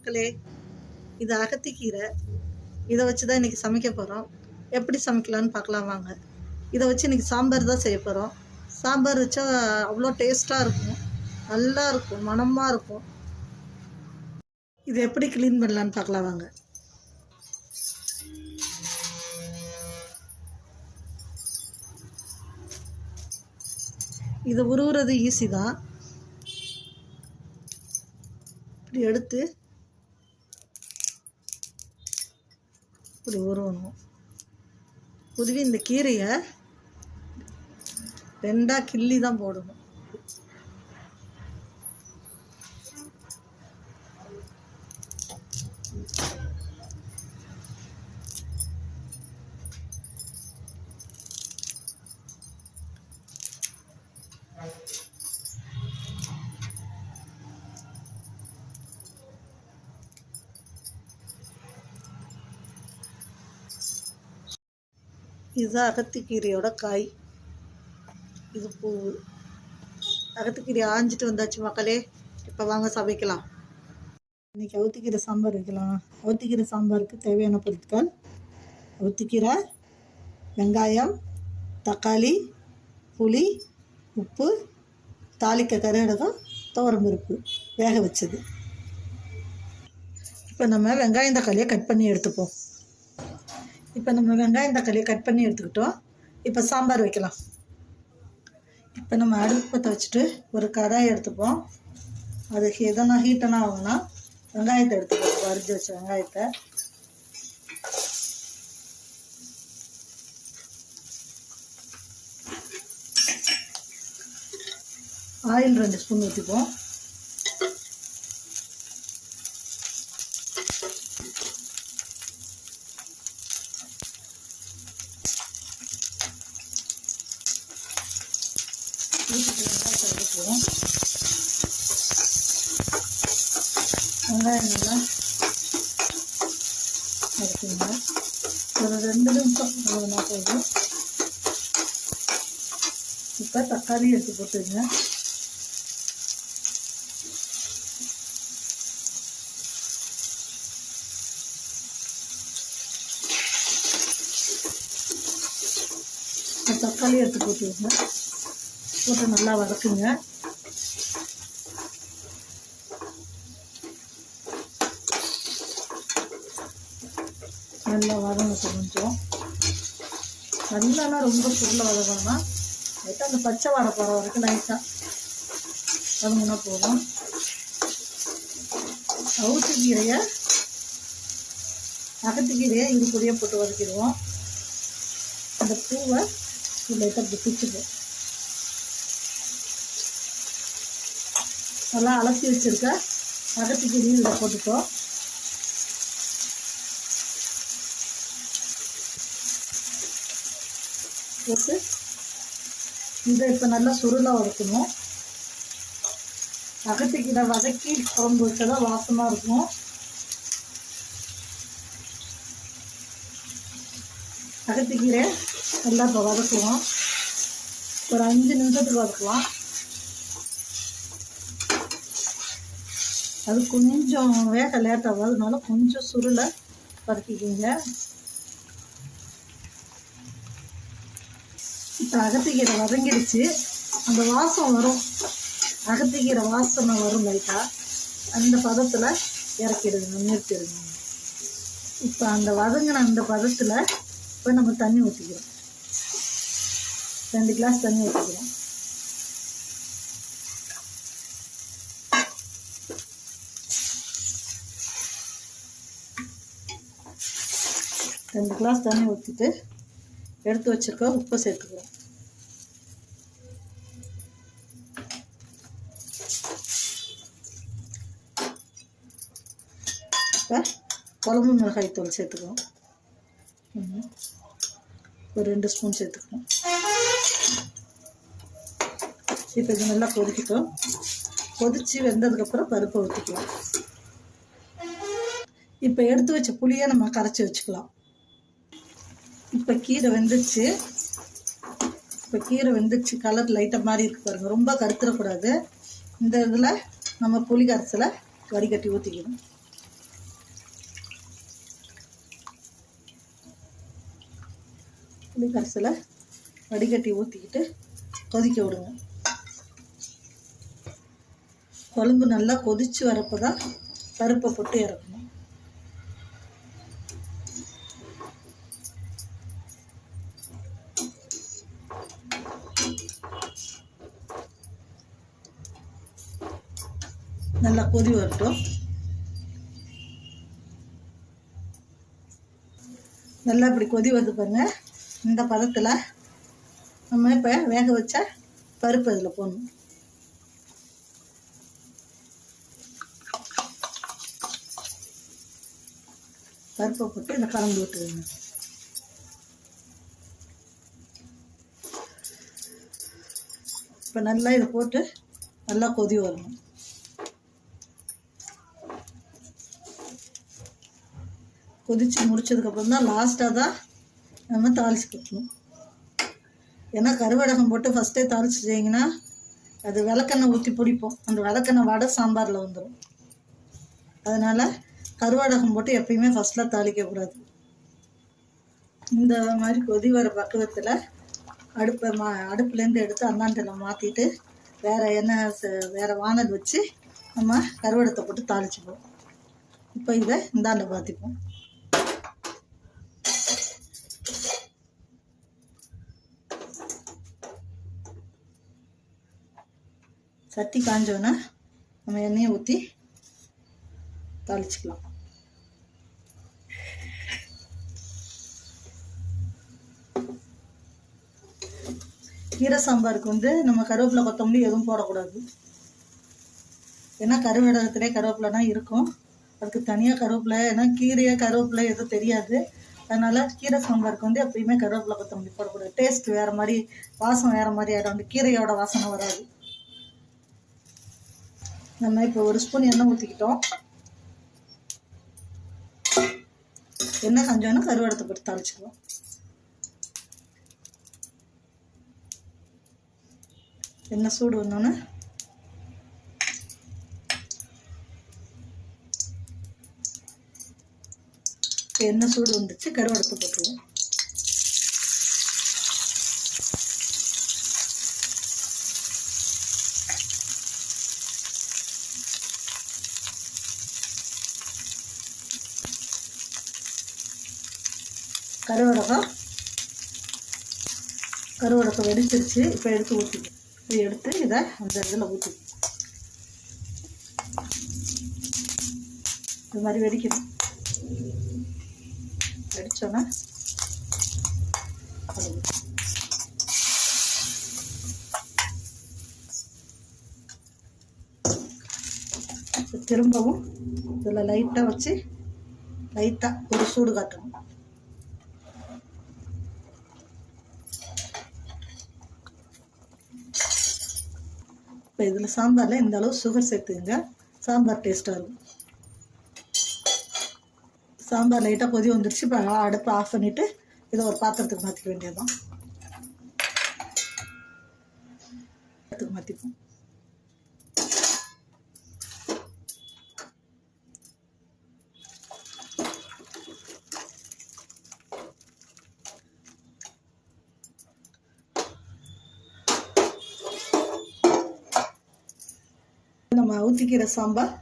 மக்களே இது அகத்திக்கீரை இதை வச்சு தான் இன்றைக்கி சமைக்க போகிறோம் எப்படி சமைக்கலான்னு பார்க்கலாம் வாங்க. இதை வச்சு இன்றைக்கி சாம்பார் தான் செய்ய போகிறோம் சாம்பார் வச்சா அவ்வளோ டேஸ்ட்டாக இருக்கும். நல்லா இருக்கும் மணமாக இருக்கும். இது எப்படி க்ளீன் பண்ணலான்னு பார்க்கலாம் வாங்க. இதை உருவுறது ஈஸி தான். இப்படி எடுத்து இப்படி உருவணும் உருவி இந்த கீரையை ரெண்டாக கிள்ளி தான் போடணும். இதுதான் அகத்திக்கீரையோட காய். இது பூ அகத்துக்கீரை ஆஞ்சிட்டு வந்தாச்சு மக்களே. இப்போ வாங்க சமைக்கலாம். இன்னைக்கு அவுத்திக்கீரை சாம்பார் வைக்கலாம். அவுத்திக்கீரை சாம்பாருக்கு தேவையான பொருட்கள் அவுத்திக்கீரை வெங்காயம் தக்காளி புளி உப்பு தாளிக்க கருகடகம் துவரம்பருப்பு வேக வச்சது. இப்போ நம்ம வெங்காயம் தக்காளியை கட் பண்ணி எடுத்துப்போம். இப்போ நம்ம வெங்காயம் தக்காளியை கட் பண்ணி எடுத்துக்கிட்டோம். இப்போ சாம்பார் வைக்கலாம். இப்போ நம்ம அடுப்பு பற்ற வச்சுட்டு ஒரு கடாய் எடுத்துப்போம். அதுக்கு எதனா ஹீட்டனா ஆகும்னா வெங்காயத்தை எடுத்துப்போம் வரிஞ்சு வச்ச வெங்காயத்தை. ஆயில் ரெண்டு ஸ்பூன் ஊற்றிப்போம் ஊற்றிட்டு போகிறோம் வெங்காயம் நல்லா வதக்குங்க ஒரு ரெண்டு நிமிஷம் அவ்வளோனா போதும். இப்போ தக்காளி எடுத்து போட்டுருங்க தக்காளி எடுத்து போட்டுருங்க போட்டு நல்லா வதக்குங்க. நல்லா வதங்கட்டும் கொஞ்சம். நல்லாலாம் ரொம்ப சுருளை வதக்கணும்னா லைட்டாக அந்த பச்சை வாடை போகிற வரைக்கும் லைட்டாக வதங்கினா போதும். அவுத்து கீரையை அகத்து கீரையை இது பொடியாக போட்டு வதக்கிடுவோம். அந்த பூவை லைட்டாக இப்படி பிச்சுப்போம் நல்லா அலசி வச்சுருக்க. அகத்து கீரையும் இதில் போட்டுக்கோ. போட்டு இதை இப்போ நல்லா சுருளாக வதக்கணும். அகத்திக்கீரை வதக்கி குழம்பு வச்சா வாசமாக இருக்கும். அகத்துக்கீரை நல்லா இப்போ வதக்குவோம். ஒரு அஞ்சு நிமிஷத்துக்கு வதக்கலாம் அது கொஞ்சம் வேக லேட்டாகும் அதனால கொஞ்சம் சுருளை பருத்திக்கிங்க இப்போ அகத்திக்கீரை வதங்கிடுச்சு. அந்த வாசம் வரும். அகத்திக்கீரை வாசனை வரும் லைட்டாக அந்த பதத்தில் இறக்கிடுங்க நிறுத்திடுங்க. இப்போ அந்த வதங்கின அந்த பதத்தில் இப்போ நம்ம தண்ணி ஊற்றிக்கிறோம் ரெண்டு கிளாஸ் தண்ணி ஊற்றிக்கிறோம் ரெண்டு கிளாஸ் தண்ணி ஊற்றிட்டு எடுத்து வச்சிருக்க உப்பை சேர்த்துக்கிறோம். இப்போ குழம்பு மிளகாய் தூள் சேர்த்துக்கிறோம். ஒரு ரெண்டு ஸ்பூன் சேர்த்துக்கிறோம். இப்போ இது நல்லா கொதிக்கட்டும். கொதித்து வெந்ததுக்கப்புறம் பருப்பை ஊற்றிக்கலாம் இப்போ எடுத்து வச்ச புளியை நம்ம கரைச்சி வச்சுக்கலாம். இப்போ கீரை வெந்துச்சு. இப்போ கீரை வெந்துச்சு. கலர் லைட்டாக மாதிரி இருக்கு பாருங்கள் ரொம்ப கருத்துடக்கூடாது இந்த இதில் நம்ம புளி கரைசலை வடிகட்டி ஊற்றிக்கணும் புளி கரைசலை வடிகட்டி ஊற்றிக்கிட்டு கொதிக்க விடுங்க. கொழம்பு நல்லா கொதித்து வரப்போ தான் பருப்பை போட்டு இறக்கணும். நல்லா கொதி வரட்டும். நல்லா இப்படி கொதி வருது பாருங்க. இந்த பதத்தில் நம்ம இப்போ வேக வச்ச பருப்பு அதில் போடணும். பருப்பை போட்டு இதை கலந்து விட்டுருங்க. இப்போ நல்லா இதை போட்டு நல்லா கொதி வரணும். கொதித்து முடிச்சதுக்கப்புறம் தான் லாஸ்ட்டாக தான் நம்ம தாளிச்சு கொட்டணும். ஏன்னா கருவடகம் போட்டு ஃபஸ்ட்டே தாளித்து செய்யிங்கன்னா அது விளக்கெண்ணெய் ஊற்றி பிடிப்போம். அந்த விளக்கெண்ணெய் வடை சாம்பாரில் வந்துடும் அதனால் கருவடகம் போட்டு எப்பயுமே ஃபஸ்ட்டில் தாளிக்கக்கூடாது இந்த மாதிரி கொதி வர பக்குவத்தில் அடுப்பை மா அடுப்புலேருந்து எடுத்து அந்தாண்டில் மாற்றிட்டு வேறு எண்ணெய் வேறு வானல் வச்சு நம்ம கருவடத்தை போட்டு தாளிச்சுப்போம். இப்போ இதை இந்தாண்டை பார்த்துப்போம் சட்டி காஞ்சோன்னா நம்ம எண்ணெயை ஊற்றி தாளிச்சுக்கலாம். கீரை சாம்பாருக்கு வந்து நம்ம கருவேப்பிலை கொத்தமல்லி எதுவும் போடக்கூடாது. ஏன்னா கருவேடகத்திலே கருவேப்பிலைனா இருக்கும். அதுக்கு தனியாக கருவேப்பிலை ஏன்னா கீரையை கருவேப்பிலை எதுவும் தெரியாது. அதனால் கீரை சாம்பாருக்கு வந்து எப்பயுமே கருவேப்பிலை கொத்தமல்லி போடக்கூடாது. டேஸ்ட் வேறு மாதிரி வாசம் வேறு மாதிரி ஆகிடும் அந்த கீரையோட வாசனை வராது. நம்ம இப்போ ஒரு ஸ்பூன் எண்ணெய் ஊற்றிக்கிட்டோம் எண்ணெய் கஞ்சோன்னு கருவடத்தை போட்டு தாளிச்சுக்கலாம் எண்ணெய் சூடு வந்தோன்னே எண்ணெய் சூடு வந்துச்சு கருவடத்தை போட்டுருவோம் கருவடகம் கருவடக்கம் வெடிச்சிருச்சு. இப்போ எடுத்து ஊற்றி இதை எடுத்து இதை அந்த இதில் ஊற்றி இது மாதிரி வெடிக்கணும் வெடிச்சோன்னா திரும்பவும் இதில் லைட்டாக வச்சு லைட்டாக ஒரு சூடு காட்டணும். இப்போ இதில் சாம்பாரில் இந்த அளவு சுகர் சேர்த்துங்க. சாம்பார் டேஸ்ட்டாக இருக்கும். சாம்பார் லைட்டாக கொதி வந்துருச்சு. இப்போ அடுப்பை ஆஃப் பண்ணிவிட்டு இதை ஒரு பாத்திரத்துக்கு மாற்றிக்க வேண்டியதுதான். மாற்றிப்போம் நம்ம ஊற்றிக்கிற சாம்பார்